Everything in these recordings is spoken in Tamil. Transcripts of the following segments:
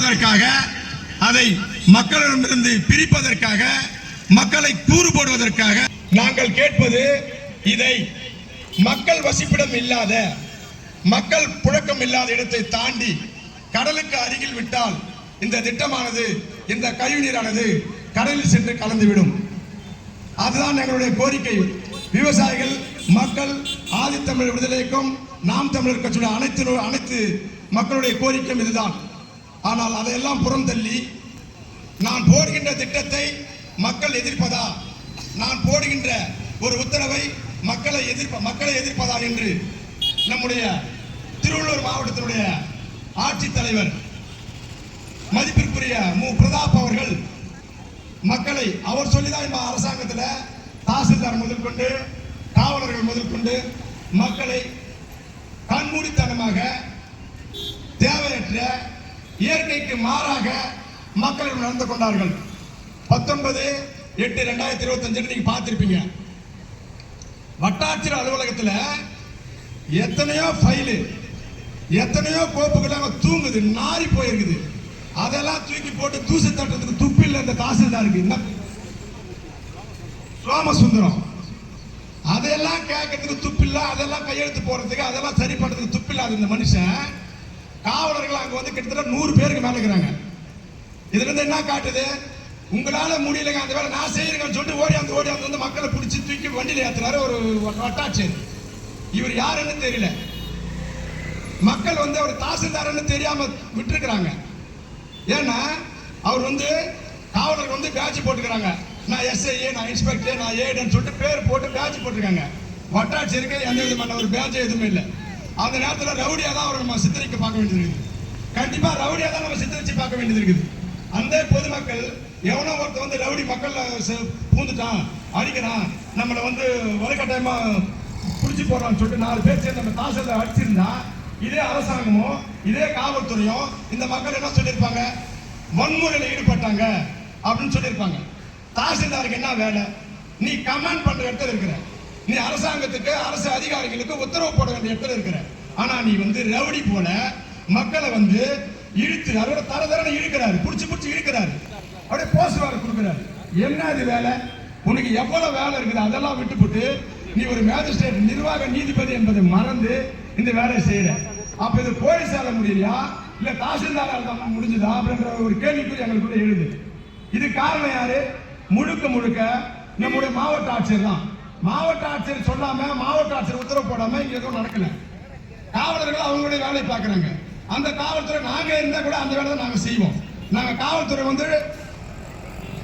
அதற்காக அதை மக்களிடமிருந்து பிரிப்பதற்காக மக்களை கூறு போடுவதற்காக நாங்கள் கேட்பது இதை மக்கள் வசிப்பிடம் இல்லாத மக்கள் புழக்கம் இல்லாத இடத்தை தாண்டி கடலுக்கு அருகில் விட்டால் இந்த திட்டமானது இந்த கழிவுநீரானது கடலில் சென்று கலந்துவிடும். அதுதான் எங்களுடைய கோரிக்கை. விவசாயிகள் மக்கள் ஆதித்தமிழர் விடுதலைக்கும் நாம் தமிழர் கட்சியுடைய அனைத்து அனைத்து மக்களுடைய கோரிக்கையும் இதுதான். ஆனால் அதையெல்லாம் புறம் தள்ளி நான் போடுகின்ற திட்டத்தை மக்கள் எதிர்ப்பதா? நான் போடுகின்ற ஒரு உத்தரவை மக்களை எதிர்ப்ப மக்களை எதிர்ப்பதா என்று நம்முடைய திருவள்ளூர் மாவட்டத்தினுடைய ஆட்சித்தலைவர் மதிப்பிற்குரிய மு. பிரதாப் அவர்கள் மக்களை அவர் சொல்லிதான் இந்த அரசாங்கத்தில் தாசில்தார் முதற்கொண்டு காவலர்கள் முதற்கொண்டு மக்களை கண்மூடித்தனமாக தேவையற்ற இயற்கைக்கு மாறாக மக்களிடம் நடந்து கொண்டார்கள். பத்தொன்பது எட்டு ரெண்டாயிரத்தி இருபத்தஞ்சு நீங்க பார்த்திருப்பீங்க. வட்டாட்சியர் அலுவலகத்தில் எத்தனையோ ஃபைலு எத்தனையோ கோப்புகள் அங்கே தூங்குது நாரி போயிருக்குது. அதெல்லாம் தூக்கி போட்டு தூசி தட்டுறதுக்கு துப்பில்ல இந்த தாசில்தாருக்கு. என்ன? சோமசுந்தரம். அதெல்லாம் கேட்கறதுக்கு துப்பில்ல அதெல்லாம் கையெழுத்து போறதுக்கு அதெல்லாம் சரி பண்ணுறதுக்கு துப்பில்லாத இந்த மனுஷன் காவலர்கள் அங்க வந்து கிட்டத்தட்ட நூறு பேருக்கு மேல இருக்கிறாங்க. இதுல இருந்து என்ன காட்டுது? உங்களால முடியலங்க அந்த வேலை நான் செய்யறேங்கன்னு சொல்லிட்டு ஓடி அந்த ஓடி அந்த வந்து மக்களை பிடிச்சி தூக்கி வண்டியில ஏத்துறாரு ஒரு வட்டாட்சியர் இவர் யாருன்னு தெரியல. மக்கள் வந்து அவர் தாசில்தார்னு தெரியாம விட்டுருக்கிறாங்க. ஏன்னா அவர் வந்து காவலர் வந்து பேட்ச் போட்டுக்கிறாங்க. நான் எஸ்ஐ நான் இன்ஸ்பெக்டர் நான் ஏடுன்னு சொல்லிட்டு பேர் போட்டு பேட்ச் போட்டிருக்காங்க. வட்டாட்சியருக்கு எந்த விதமான ஒரு பேட்ச் எதுவுமே இல்லை. அந்த நேரத்தில் ரவுடியாக தான் அவரை நம்ம சித்தரிக்க பார்க்க வேண்டியது இருக்குது. கண்டிப்பாக ரவுடியாக தான் நம்ம சித்தரித்து பார்க்க வேண்டியது இருக்குது. அந்த பொதுமக்கள் எவனோ ஒருத்தன் வந்து ரவுடி மக்களில் பூந்துட்டான் அடிக்கிறான் நம்மளை வந்து வலுக்கட்டாயமாக பிடிச்சி போடுறான்னு சொல்லிட்டு நாலு பேர் சேர்ந்து நம்ம தாசில்தார் அடிச்சிருந்தா இதே அரசாங்கமும் இதே காவல்துறையும் இந்த மக்கள் என்ன சொல்லியிருப்பாங்க? வன்முறையில் ஈடுபட்டாங்க அப்படின்னு சொல்லியிருப்பாங்க. தாசில்தாருக்கு என்ன வேலை? நீ கமாண்ட் பண்ணுற இடத்துல இருக்கிற. நீ அரசாங்கத்துக்கு அரசு அதிகாரிகளுக்கு உத்தரவு போட வேண்டிய இடத்துல இருக்கிற. ஆனா நீ வந்து ரவுடி போல மக்களை வந்து இழுத்து அவரோட தர தரனை இழுக்கிறாரு. புடிச்சு புடிச்சு இழுக்கிறாரு. அப்படியே போசுவார கொடுக்குறாரு. என்ன இது வேலை? உனக்கு எவ்வளவு வேலை இருக்குது? அதெல்லாம் விட்டுப்புட்டு நீ ஒரு மேஜிஸ்ட்ரேட் நிர்வாக நீதிபதி என்பதை மறந்து இந்த வேலையை செய்யற. அப்ப இது போலீஸால முடியலையா? இல்ல தாசில்தாரால் தான் முடிஞ்சதா? அப்படின்ற ஒரு கேள்விக்குறி எங்களுக்குள்ள எழுது. இது காரணம் யாரு? முழுக்க முழுக்க நம்முடைய மாவட்ட ஆட்சியர் தான். மாவட்ட ஆட்சியர் சொல்லாம மாவட்ட ஆட்சியர் உத்தரவு போடாம இங்க எதுவும் நடக்கல. காவலர்கள் அவங்களுடைய வேலையை பார்க்குறாங்க. அந்த காவல்துறை நாங்க இருந்தா கூட அந்த வேலை நாங்க செய்வோம். நாங்க காவல்துறை வந்து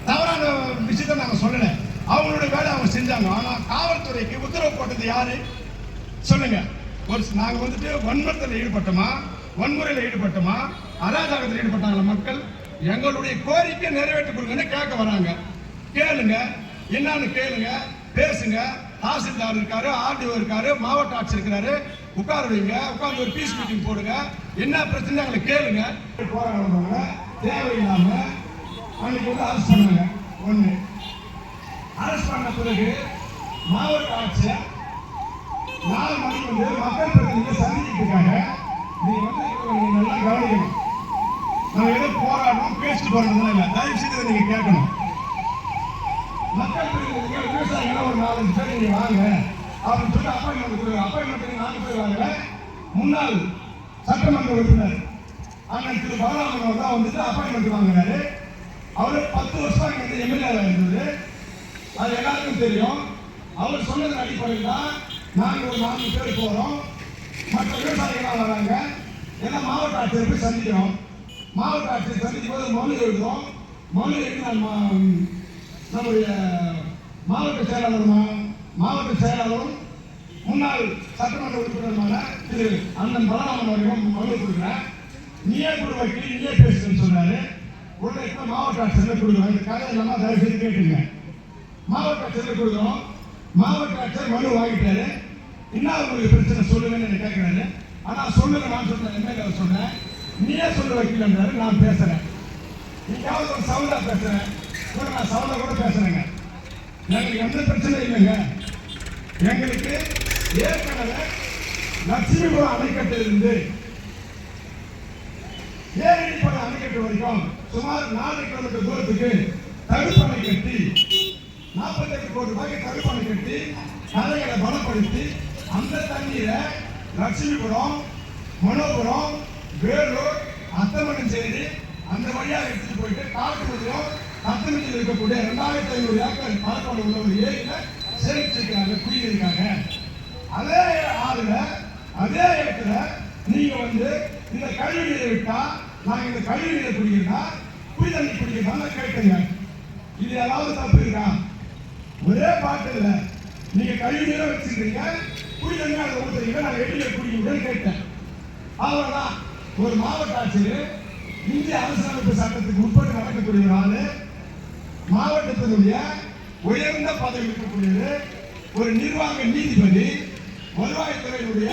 தவறான விஷயத்தை நாங்க சொல்லல. அவங்களுடைய வேலை அவங்க செஞ்சாங்க. ஆனா காவல்துறைக்கு உத்தரவு போட்டது யாரு? சொல்லுங்க. ஒரு நாங்க வந்துட்டு வன்மத்தில் ஈடுபட்டோமா? வன்முறையில் ஈடுபட்டோமா? அராஜகத்தில் ஈடுபட்டாங்களா மக்கள்? எங்களுடைய கோரிக்கை நிறைவேற்றி கொடுங்கன்னு கேட்க வராங்க. கேளுங்க. என்னன்னு கேளுங்க. பேசுங்க. தாசில்தார் இருக்காரு ஆர்டிஓ இருக்காரு மாவட்ட ஆட்சியர் இருக்காரு உட்கார வைங்க உட்கார்ந்து ஒரு பீஸ் மீட்டிங் போடுங்க. என்ன பிரச்சனை எங்களை கேளுங்க. போராடுறவங்க தேவையில்லாம அன்னைக்கு வந்து அரசு பண்ணாங்க ஒண்ணு அரசு பண்ண பிறகு மாவட்ட ஆட்சியர் நாலு மணிக்கு வந்து மக்கள் பிரதிநிதிகள் சந்திக்கிட்டு இருக்காங்க நீங்க வந்து நல்லா கவனிக்கணும். நம்ம எதுவும் போராடணும் பேசிட்டு போறதுலாம் இல்லை. தயவு செய்து நீங்க கேட்கணும். மக்கள் பிரதிநிதிகள் விவசாயிகள் ஒரு நாலஞ்சு பேர் நீங்க வாங்க. அப்படின்னு சொல்லி அப்பாயின்மெண்ட் கொடுங்க அப்பாயின்மெண்ட் நாலு பேர் வாங்க முன்னாள் சட்டமன்ற உறுப்பினர் அண்ணன் திரு பலராமன் அவர் தான் வந்துட்டு அப்பாயின்மெண்ட் வாங்குறாரு அவரு பத்து வருஷம் இங்க வந்து இருந்தது. அது எல்லாருக்கும் தெரியும். அவர் சொன்னதன் அடிப்படையில் தான் நாங்கள் ஒரு நான்கு பேர் போகிறோம் மற்ற விவசாயிகளாக வராங்க. ஏன்னா மாவட்ட ஆட்சியர் போய் சந்திக்கிறோம் மாவட்ட ஆட்சியர் சந்திக்கும் போது மனு எழுதுறோம் மனு எழுதி நான் மா- நம்முடைய மாவட்ட செயலாளருமா மாவட்ட செயலாளரும் முன்னாள் சட்டமன்ற உறுப்பினருமான திரு அண்ணன் பலராமன் அவர்களும் மனு கொடுக்குறேன் நீயே கொடு வைக்கல நீயே பேசுன்னு சொன்னாரு உடனே இப்போ மாவட்ட ஆட்சியர் கொடுக்குறோம். இந்த கதை எல்லாம் தயவு செய்து கேட்டுங்க. மாவட்ட ஆட்சியர் கொடுக்குறோம். மாவட்ட ஆட்சியர் மனு வாங்கிட்டாரு. என்ன உங்களுக்கு பிரச்சனை? சொல்லுங்கன்னு கேட்குறாரு ஆனால் சொல்லுங்க நான் சொன்னேன் எம்எல்ஏ சொன்னேன். நீயே சொல்ல வைக்கலன்றாரு நான் பேசுகிறேன் நீக்காவது ஒரு சவுண்டாக பேசுறேன். கூட நான் சவுண்டா கூட பேசுறேங்க. எங்களுக்கு எந்த பிரச்சனையும் இல்லைங்க. எங்களுக்கு ஏற்கனவே லட்சுமிபுரம் அணைக்கட்டிலிருந்து ஏரிப்பட அணைக்கட்டு வரைக்கும் சுமார் நாலு கிலோமீட்டர் தூரத்துக்கு தடுப்பணை கட்டி நாற்பத்தெட்டு கோடி ரூபாய்க்கு தடுப்பணை கட்டி கதைகளை பலப்படுத்தி அந்த தண்ணீரை லட்சுமிபுரம் மனோபுரம் வேலூர் அத்தமணஞ்சேரி அந்த வழியாக எடுத்துட்டு போயிட்டு காட்டுமதியம் அத்தமணியில் இருக்கக்கூடிய ரெண்டாயிரத்தி ஐநூறு ஏக்கர் பரப்பளவு உள்ள ஒரு ஏரியில சேமிச்சிருக்காங்க குடியிருக்காங்க அதே ஆறுல அதே இடத்துல நீங்க வந்து இந்த கழிவு நீரை விட்டா நாங்க இந்த கழிவு நீரை குடிக்கிறா குடி தண்ணி குடிக்கிறதா கேட்குறீங்க இது ஏதாவது தப்பு இருக்கா? ஒரே பாட்டில் நீங்க கழிவு நீரை வச்சிருக்கீங்க குடி தண்ணி அதை ஊற்றுறீங்க நான் எப்படி குடிக்கிறேன்னு கேட்டேன். அவ்வளோதான் ஒரு மாவட்ட ஆட்சியர் இந்திய அரசியலமைப்பு சட்டத்துக்கு உட்பட்டு நடக்கக்கூடிய ஒரு ஆளு மாவட்டத்தினுடைய உயர்ந்த பதவி இருக்கக்கூடியது ஒரு நிர்வாக நீதிபதி வருவாய்த்துறையினுடைய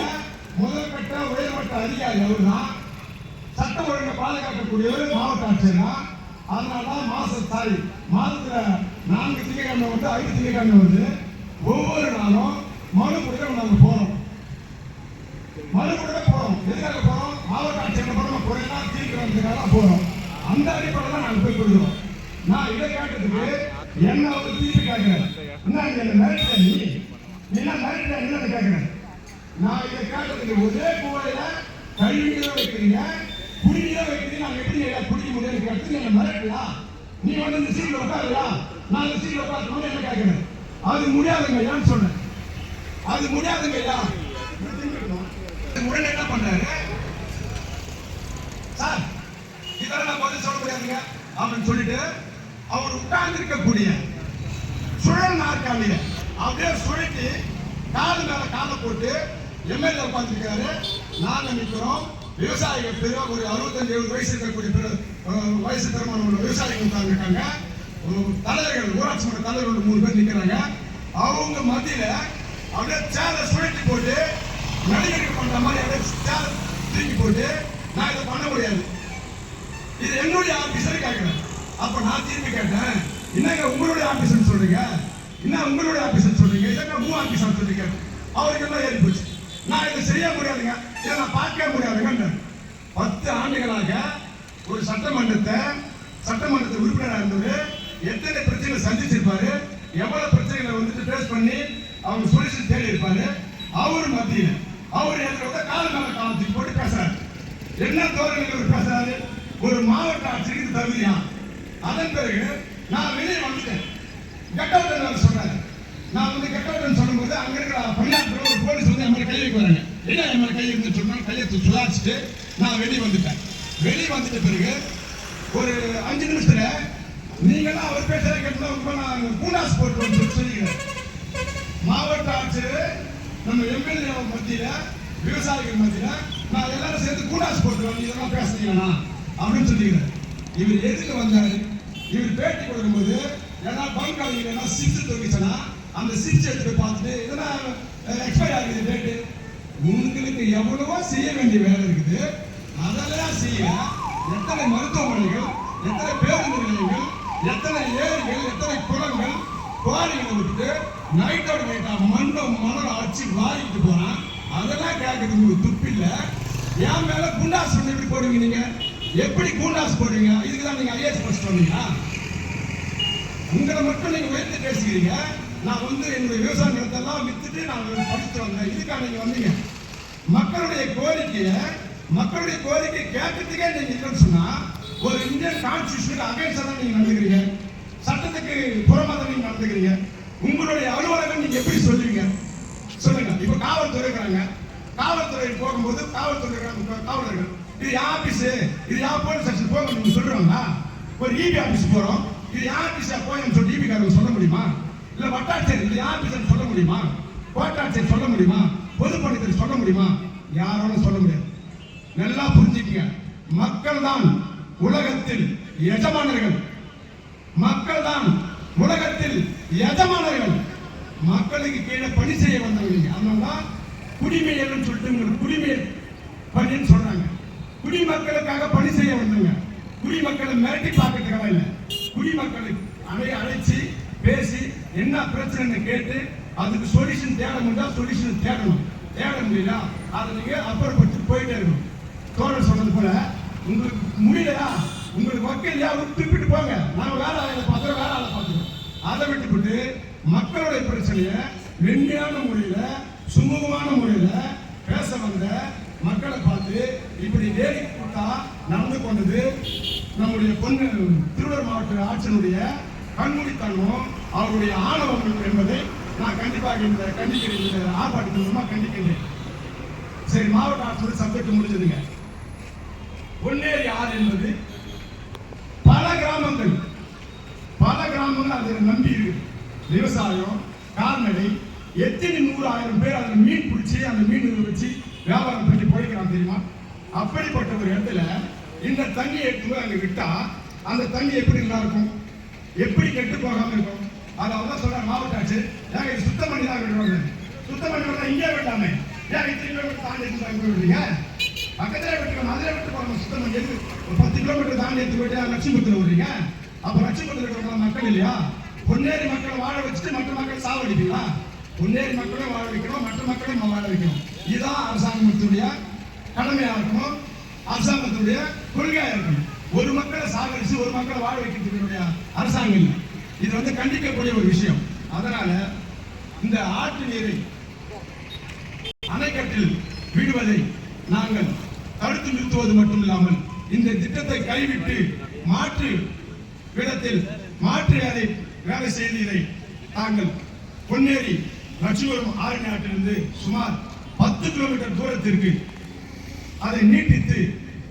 முதல்கட்ட உயர்மட்ட அதிகாரி அவர் தான் சட்டம் ஒழுங்கை பாதுகாக்கக்கூடியவர் மாவட்ட ஆட்சியர் தான் அதனால தான் மாச சாரி மாதத்தில் நான்கு திங்கக்கிழமை வந்து ஐந்து திங்கக்கிழமை வந்து ஒவ்வொரு நாளும் மனு கொடுக்க நாங்கள் போகிறோம் மனு கொடுக்க போகிறோம் எதுக்காக போகிறோம் மாவட்ட ஆட்சியர் போகிறோம் குறையா தீர்க்கிறதுக்காக போகிறோம் அந்த அடிப்படையில் தான் நாங்கள் போய் கொடுக்குறோம் நான் இதை கேட்டதுக்கு என்ன ஒரு தீர்ப்பு கேட்கிறேன்? என்ன நீ என்ன மிரட்டுற நீ? என்ன என்னன்னு கேட்கிறேன். நான் இதை கேட்டதுக்கு ஒரே குவையில கழுவிதான் வைக்கிறீங்க குடிநீரை வைக்கிறீங்க. நான் எப்படி எல்லாம் குடிக்க முடியும்னு கேட்டு என்ன மிரட்டலா நீ வந்து இந்த சீட்ல உட்காருலா நான் இந்த சீட்ல உட்காந்து என்ன கேட்கிறேன்? அது முடியாதுங்க ஐயான்னு சொன்னேன். அது முடியாதுங்க ஐயா உடனே என்ன பண்ணாரு சார் இதெல்லாம் நான் பதில் சொல்ல முடியாதுங்க. அப்படின்னு சொல்லிட்டு அவர் உட்கார்ந்து இருக்கக்கூடிய சுழல் நாற்காலிய அப்படியே சுழட்டி காலு மேல காலை போட்டு எம்எல்ஏ உட்காந்துருக்காரு நாங்க நிற்கிறோம் விவசாயிகள் பெரிய ஒரு அறுபத்தஞ்சு எழுபது வயசு இருக்கக்கூடிய வயசு திருமணம் உள்ள விவசாயிகள் உட்கார்ந்துருக்காங்க. தலைவர்கள் ஊராட்சி மன்ற தலைவர்கள் மூணு பேர் நிற்கிறாங்க அவங்க மத்தியில அப்படியே சேலை சுழட்டி போட்டு நடிகர்கள் பண்ற மாதிரி அப்படியே சேலை தூக்கி போட்டு நான் இதை பண்ண முடியாது. இது என்னுடைய ஆபீசர் கேட்கிறேன். அப்ப நான் திரும்பி கேட்டேன். என்னங்க உங்களுடைய ஆபீஸ்னு சொல்றீங்க? என்ன உங்களுடைய ஆபீஸ்னு சொல்றீங்க? என்னங்க மூ ஆபீசர் சொல்றீங்க? அவருக்கு எல்லாம் ஏறி போச்சு. நான் இதை செய்ய முடியாதுங்க இதை நான் பார்க்க முடியாதுங்க பத்து ஆண்டுகளாக ஒரு சட்டமன்றத்தை சட்டமன்றத்தை உறுப்பினராக இருந்தவர் எத்தனை பிரச்சனை சந்திச்சிருப்பாரு எவ்வளவு பிரச்சனைகளை வந்துட்டு பேஸ் பண்ணி அவங்க சொல்யூஷன் தேடி இருப்பாரு அவர் மத்தியில் அவர் எங்களை கால மேல காலத்துக்கு போட்டு பேசுறாரு. என்ன தோரணையில் பேசுறாரு? ஒரு மாவட்ட ஆட்சிக்கு தகுதியான் அதன் பிறகு நான் வெளியே வந்துட்டேன். கெட் அவுட் சொல்றாரு நான் வந்து கெட் அவுட் சொல்லும்போது அங்க இருக்கிற பணியாளர்கள் ஒரு போலீஸ் வந்து என் கையிலுக்கு வராங்க. என்ன நம்ம மேல கை இருந்து சொன்னாலும் கையை சுதாரிச்சுட்டு நான் வெளியே வந்துட்டேன். வெளியே வந்துட்ட பிறகு ஒரு அஞ்சு நிமிஷத்துல நீங்களாம் அவர் பேசுறத கேட்டு உங்க நான் பூண்டாஸ் போட்டு சொல்லிக்கிறேன். மாவட்ட ஆட்சியர் நம்ம எம்எல்ஏ மத்தியில விவசாயிகள் மத்தியில நான் எல்லாரும் சேர்ந்து கூடாஸ் போட்டு வந்து இதெல்லாம் பேசுறீங்களா அப்படின்னு சொல்லிக்கிறேன். இவர் எதுக்கு வந்தாரு? இவர் பேட்டி கொடுக்கும்போது ஏன்னா பங்க் அவங்க சிப்ஸ் தூக்கிச்சனா அந்த சிப்ஸ் எடுத்து பார்த்துட்டு இதெல்லாம் எக்ஸ்பைர் ஆகுது டேட்டு உங்களுக்கு எவ்வளவோ செய்ய வேண்டிய வேலை இருக்குது. அதெல்லாம் செய்ய எத்தனை மருத்துவமனைகள் எத்தனை பேருந்து நிலையங்கள் எத்தனை ஏரிகள் எத்தனை குளங்கள் குவாரிகளை விட்டுட்டு நைட்டோட நைட்டா மண்ணை மணல் அடிச்சு வாரிக்கிட்டு போறான் அதெல்லாம் கேட்கறது உங்களுக்கு துப்பில்லை. என் மேல குண்டாஸ் எப்படி போடுவீங்க நீங்க? எப்படி கூண்டாஸ் போடுறீங்க? இதுக்கு தான் நீங்க ஐஏஎஸ் படிச்சுட்டு வந்தீங்களா உங்களை மட்டும் நீங்க உயர்ந்து பேசுகிறீங்க. நான் வந்து என்னுடைய விவசாய நிலத்தெல்லாம் வித்துட்டு நான் படிச்சுட்டு வந்தேன். இதுக்காக நீங்க வந்தீங்க. மக்களுடைய கோரிக்கையை மக்களுடைய கோரிக்கை கேட்கறதுக்கே நீங்க இல்லைன்னு சொன்னா ஒரு இந்தியன் கான்ஸ்டியூஷனுக்கு அகைன்ஸ்டா தான் நீங்க நடந்துக்கிறீங்க. சட்டத்துக்கு புறமா தான் நீங்க நடந்துக்கிறீங்க. உங்களுடைய அலுவலகம் நீங்க எப்படி சொல்லுவீங்க? சொல்லுங்க. இப்ப காவல்துறை இருக்கிறாங்க. காவல்துறை போகும்போது காவல்துறை காவலர்கள். இது என் ஆபீஸ் இது என் போலீஸ் ஸ்டேஷன் போங்க நீங்க சொல்றாங்களா? ஒரு இபி ஆபீஸ் போறோம். இது யார் ஆபீஸ் போய் சொல்லி இபி காரங்க சொல்ல முடியுமா? இல்ல வட்டாட்சியர் இது என் ஆபீஸ் சொல்ல முடியுமா? கோட்டாட்சியர் சொல்ல முடியுமா? பொதுப்பணித்தர் சொல்ல முடியுமா? யாராலும் சொல்ல முடியாது. நல்லா புரிஞ்சுக்கங்க. மக்கள் தான் உலகத்தில் எஜமானர்கள். மக்கள் தான் உலகத்தில் எஜமானர்கள். மக்களுக்கு கீழே பணி செய்ய வந்தவங்க அதனால அதனாலதான் குடிமையல்னு சொல்லிட்டு உங்களுக்கு குடிமையல் பணின்னு சொல்ல குடிமக்களுக்காக பணி செய்ய வந்தவங்க குடிமக்களை மிரட்டி பார்க்கறதுக்காக இல்ல. குடிமக்களை அதை அழைச்சி பேசி என்ன பிரச்சனைன்னு கேட்டு அதுக்கு சொல்யூஷன் தேட சொல்யூஷன் தேடணும். தேட முடியல அதை நீங்க அப்புறப்படுத்தி போயிட்டே இருக்கணும். தோழர் சொன்னது போல உங்களுக்கு முடியலையா உங்களுக்கு இல்லையா திருப்பிட்டு போங்க. நான் வேற ஆளை பார்த்துறோம் வேற ஆளை பார்த்துறோம் அதை விட்டுவிட்டு மக்களுடைய பிரச்சனையை மென்மையான முறையில் சுமூகமான முறையில் பேச வந்த மக்களை பார்த்து இப்படி வேடிக்கை வந்து நம்முடைய பொண்ணு திருவள்ளூர் மாவட்ட ஆட்சியினுடைய கண்மூடித்தனம் அவருடைய ஆணவம் என்பதை நான் கண்டிப்பாக இந்த கண்டிக்கிறேன் இந்த ஆர்ப்பாட்டத்தின் மூலமாக கண்டிக்கின்றேன். சரி மாவட்ட ஆட்சியோட சப்ஜெக்ட் முடிஞ்சதுங்க. பொன்னேரி ஆறு என்பது பல கிராமங்கள். பல கிராமங்கள் அதை நம்பி இருக்கு. விவசாயம் கால்நடை எத்தனை நூறு ஆயிரம் பேர் அதில் மீன் பிடிச்சி அந்த மீன் வச்சு வியாபாரம் பண்ணி பிழைக்கிறான் தெரியுமா? அப்படிப்பட்ட ஒரு இடத்துல இந்த தண்ணியை எடுத்து அங்கே விட்டா அந்த தண்ணி எப்படி நல்லா இருக்கும் எப்படி கெட்டு போகாம இருக்கும்? அதாவது தான் சொல்றாங்க மாவட்ட ஆச்சு ஏங்க இது சுத்தம் பண்ணி தான் விடுவாங்க சுத்தம் பண்ணி விட்டா இங்கே விட்டாமே? ஏன் இத்தனை கிலோமீட்டர் தாண்டி எடுத்து விடுறீங்க? பக்கத்துல விட்டு அதில் விட்டு போகணும் சுத்தம் பண்ணி எடுத்து ஒரு பத்து கிலோமீட்டர் தாண்டி எடுத்து போயிட்டு லட்சுமபுரத்தில் விடுறீங்க? அப்ப லட்சுமபுரத்தில் இருக்கிற மக்கள் இல்லையா? பொன்னேரி மக்களை வாழ வச்சுட்டு மற்ற மக்கள் சாவடிப்பீங்களா பொன்னேரி மக்களை வாழ வைக்கணும் மற்ற மக்களையும் வாழ வைக்கணும் இதுதான் அரசாங்கத்துடைய கடமையாக இருக்கணும். அரசாங்கத்துடைய கொள்கையா இருக்கணும் ஒரு மக்களை சாகரிச்சு ஒரு மக்களை வாழ வைக்கிறதுடைய அரசாங்கம் இல்லை. இது வந்து கண்டிக்கக்கூடிய ஒரு விஷயம். அதனால இந்த ஆற்று நீரை அணைக்கட்டில் விடுவதை நாங்கள் தடுத்து நிறுத்துவது மட்டும் இல்லாமல் இந்த திட்டத்தை கைவிட்டு மாற்று விதத்தில் மாற்று வேலை செய்து இதை தாங்கள் பொன்னேரி லட்சுமரம் ஆறு நாட்டிலிருந்து சுமார் பத்து கிலோமீட்டர் தூரத்திற்கு அதை நீட்டித்து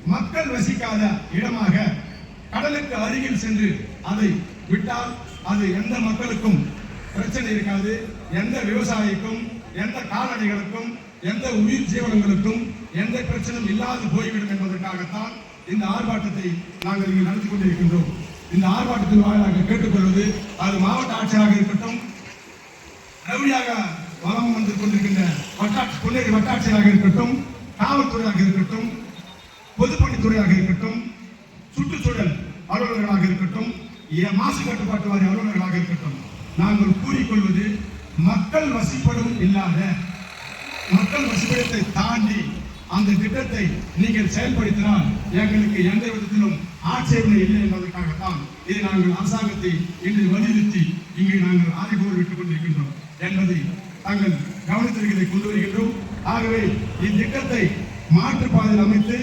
மக்கள் வசிக்காத இடமாக கடலுக்கு அருகில் சென்று அதை விட்டால் அது எந்த மக்களுக்கும் பிரச்சனை இருக்காது. எந்த விவசாயிக்கும் எந்த கால்நடைகளுக்கும் எந்த உயிர் ஜீவனங்களுக்கும் எந்த பிரச்சனையும் இல்லாது போய்விடும் என்பதற்காகத்தான் இந்த ஆர்ப்பாட்டத்தை நாங்கள் இங்கு நடத்தி கொண்டிருக்கின்றோம். இந்த ஆர்ப்பாட்டத்தின் வாயிலாக கேட்டுக்கொள்வது அது மாவட்ட ஆட்சியராக இருக்கட்டும் ரவுடியாக வளம் வந்து கொண்டிருக்கின்ற வட்டாட்சி பொன்னேரி வட்டாட்சியராக இருக்கட்டும் காவல்துறையாக இருக்கட்டும் பொதுப்பணித்துறையாக இருக்கட்டும் சுற்றுச்சூழல் அலுவலர்களாக இருக்கட்டும் ஏ- மாசு கட்டுப்பாட்டு வாரிய அலுவலர்களாக இருக்கட்டும் நாங்கள் கூறிக்கொள்வது மக்கள் வசிப்படும் இல்லாத மக்கள் வசிப்பிடத்தை தாண்டி அந்த திட்டத்தை நீங்கள் செயல்படுத்தினால் எங்களுக்கு எந்த விதத்திலும் ஆட்சேபனை இல்லை என்பதற்காகத்தான் இதை நாங்கள் அரசாங்கத்தை இன்று வலியுறுத்தி இங்கு நாங்கள் ஆய்வுகள் விட்டுக் கொண்டிருக்கின்றோம் என்பதை தாங்கள் கவனத்திற்கு கொண்டு வருகின்றோம். ஆகவே இத்திட்டத்தை மாற்றுப்பாதையில் அமைத்து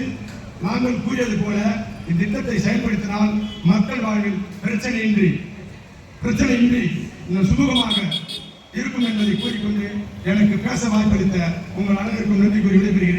நாங்கள் கூறியது போல இத்திட்டத்தை செயல்படுத்தினால் மக்கள் வாழ்வில் பிரச்சனையின்றி பிரச்சனையின்றி சுமூகமாக இருக்கும் என்பதை கூறிக்கொண்டு எனக்கு பேச வாய்ப்பளித்த உங்கள் அனைவருக்கும் நன்றி கூறி விடைபெறுகிறேன்.